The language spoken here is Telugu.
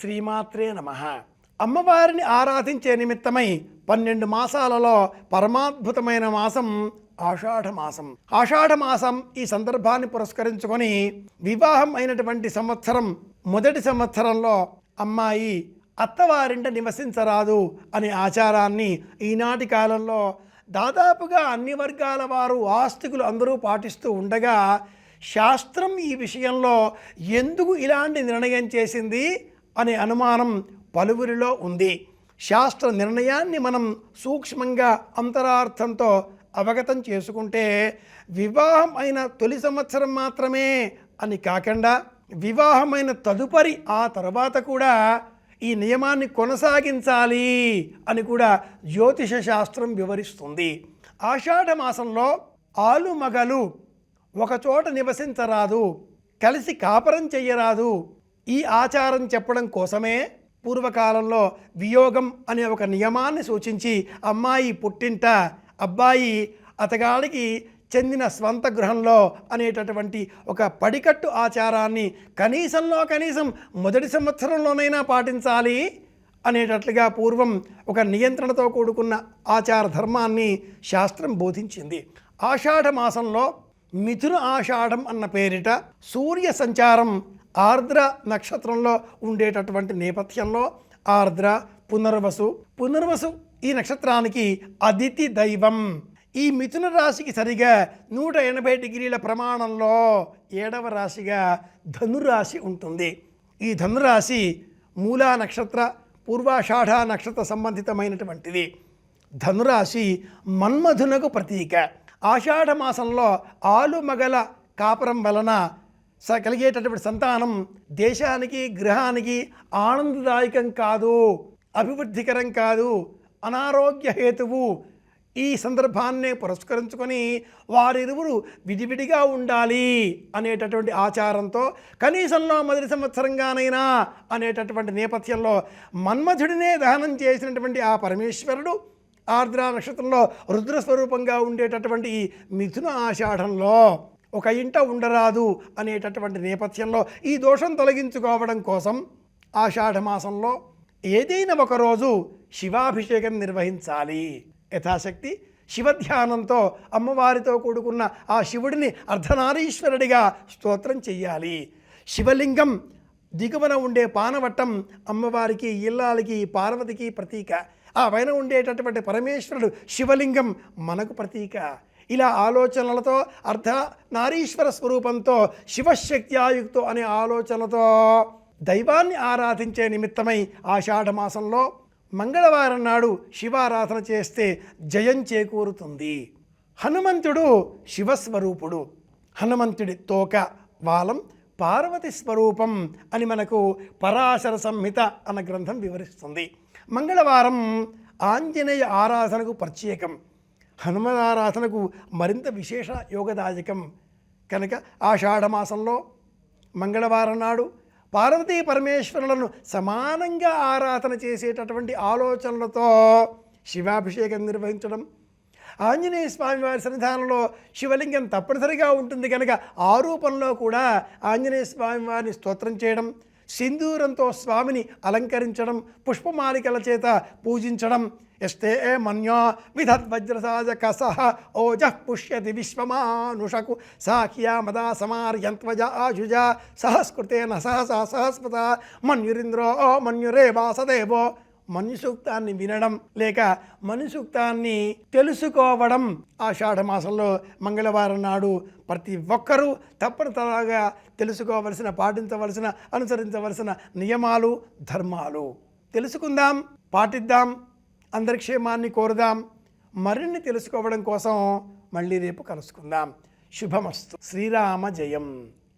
శ్రీమాత్రే నమ. అమ్మవారిని ఆరాధించే నిమిత్తమై పన్నెండు మాసాలలో పరమాద్భుతమైన మాసం ఆషాఢమాసం ఆషాఢమాసం ఈ సందర్భాన్ని పురస్కరించుకొని వివాహం అయినటువంటి సంవత్సరం మొదటి సంవత్సరంలో అమ్మాయి అత్తవారింట నివసించరాదు అనే ఆచారాన్ని ఈనాటి కాలంలో దాదాపుగా అన్ని వర్గాల వారు ఆస్తికులు అందరూ పాటిస్తూ ఉండగా శాస్త్రం ఈ విషయంలో ఎందుకు ఇలాంటి నిర్ణయం చేసింది? అనే అనుమానం పలువురిలో ఉంది. శాస్త్ర నిర్ణయాన్ని మనం సూక్ష్మంగా అంతరార్థంతో అవగతం చేసుకుంటే వివాహం అయిన తొలి సంవత్సరం మాత్రమే అని కాకుండా వివాహమైన తదుపరి ఆ తర్వాత కూడా ఈ నియమాన్ని కొనసాగించాలి అని కూడా జ్యోతిష శాస్త్రం వివరిస్తుంది. ఆషాఢ మాసంలో ఆలు మగలు ఒకచోట నివసించరాదు కలిసి కాపరం చెయ్యరాదు ఈ ఆచారం చెప్పడం కోసమే పూర్వకాలంలో వియోగం అనే ఒక నియమాన్ని సూచించి అమ్మాయి పుట్టింట అబ్బాయి అతగాడికి చెందిన స్వంత గృహంలో అనేటటువంటి ఒక పడికట్టు ఆచారాన్ని కనీసంలో కనీసం మొదటి సంవత్సరంలోనైనా పాటించాలి అనేటట్లుగా పూర్వం ఒక నియంత్రణతో కూడుకున్న ఆచార ధర్మాన్ని శాస్త్రం బోధించింది. ఆషాఢ మాసంలో మిథున ఆషాఢం అన్న పేరిట సూర్య సంచారం ఆర్ద్ర నక్షత్రంలో ఉండేటటువంటి నేపథ్యంలో ఆర్ద్ర పునర్వసు. పునర్వసు ఈ నక్షత్రానికి అదితి దైవం. ఈ మిథున రాశికి సరిగా నూట ఎనభై డిగ్రీల ప్రమాణంలో ఏడవ రాశిగా ధనురాశి ఉంటుంది. ఈ ధనురాశి మూలా నక్షత్ర పూర్వాషాఢ నక్షత్ర సంబంధితమైనటువంటిది. ధనురాశి మన్మధునకు ప్రతీక. ఆషాఢ మాసంలో ఆలుమగల కాపురం వలన స కలిగేటటువంటి సంతానం దేశానికి గృహానికి ఆనందదాయకం కాదు అభివృద్ధికరం కాదు అనారోగ్య హేతువు. ఈ సందర్భాన్నే పురస్కరించుకొని వారిరువురు విడివిడిగా ఉండాలి అనేటటువంటి ఆచారంతో కనీసంలో మొదటి సంవత్సరంగానైనా అనేటటువంటి నేపథ్యంలో మన్మధుడినే దహనం చేసినటువంటి ఆ పరమేశ్వరుడు ఆర్ద్ర నక్షత్రంలో రుద్రస్వరూపంగా ఉండేటటువంటి ఈ మిథున ఆషాఢంలో ఒక ఇంట ఉండరాదు అనేటటువంటి నేపథ్యంలో ఈ దోషం తొలగించుకోవడం కోసం ఆషాఢమాసంలో ఏదైనా ఒకరోజు శివాభిషేకం నిర్వహించాలి. యథాశక్తి శివధ్యానంతో అమ్మవారితో కూడుకున్న ఆ శివుడిని అర్ధనారీశ్వరుడిగా స్తోత్రం చెయ్యాలి. శివలింగం దిగువన ఉండే పానవట్టం అమ్మవారికి ఇల్లాలకి పార్వతికి ప్రతీక. ఆ పైన ఉండేటటువంటి పరమేశ్వరుడు శివలింగం మనకు ప్రతీక. ఇలా ఆలోచనలతో అర్ధ నారీశ్వర స్వరూపంతో శివశక్త్యాయుక్తో అనే ఆలోచనతో దైవాన్ని ఆరాధించే నిమిత్తమై ఆషాఢమాసంలో మంగళవారం నాడు శివారాధన చేస్తే జయం చేకూరుతుంది. హనుమంతుడు శివస్వరూపుడు. హనుమంతుడి తోక వాలం పార్వతి స్వరూపం అని మనకు పరాశర సంహిత అన్న గ్రంథం వివరిస్తుంది. మంగళవారం ఆంజనేయ ఆరాధనకు ప్రత్యేకం. హనుమనారాధనకు మరింత విశేష యోగదాయకం. కనుక ఆషాఢమాసంలో మంగళవారం నాడు పార్వతీ పరమేశ్వరులను సమానంగా ఆరాధన చేసేటటువంటి ఆలోచనలతో శివాభిషేకం నిర్వహించడం. ఆంజనేయ స్వామి వారి సన్నిధానంలో శివలింగం తప్పనిసరిగా ఉంటుంది. కనుక ఆ రూపంలో కూడా ఆంజనేయ స్వామి వారిని స్తోత్రం చేయడం. సింధూరంతో స్వామిని అలంకరించడం పుష్పమాలికల చేత పూజించడం. ఎస్తే మన్యో విధద్వజ్రసాజ కసహ ఓజ పుష్యతి విశ్వమానుషకు సాఖ్యా మదా సమార్యంత్వజ ఆయుజ సహస్కృతేన సహసా సహస్పత మన్యురింద్రో మన్యురే వాసదేవో. మన్యుసూక్తాన్ని వినడం లేక మనుసూక్తాన్ని తెలుసుకోవడం ఆషాఢ మాసంలో మంగళవారం నాడు ప్రతి ఒక్కరూ తప్పనిసరిగా తెలుసుకోవలసిన పాటించవలసిన అనుసరించవలసిన నియమాలు ధర్మాలు. తెలుసుకుందాం పాటిద్దాం అందరి క్షేమాన్ని కోరుదాం. మరిన్ని తెలుసుకోవడం కోసం మళ్ళీ రేపు కలుసుకుందాం. శుభమస్తు. శ్రీరామ జయం.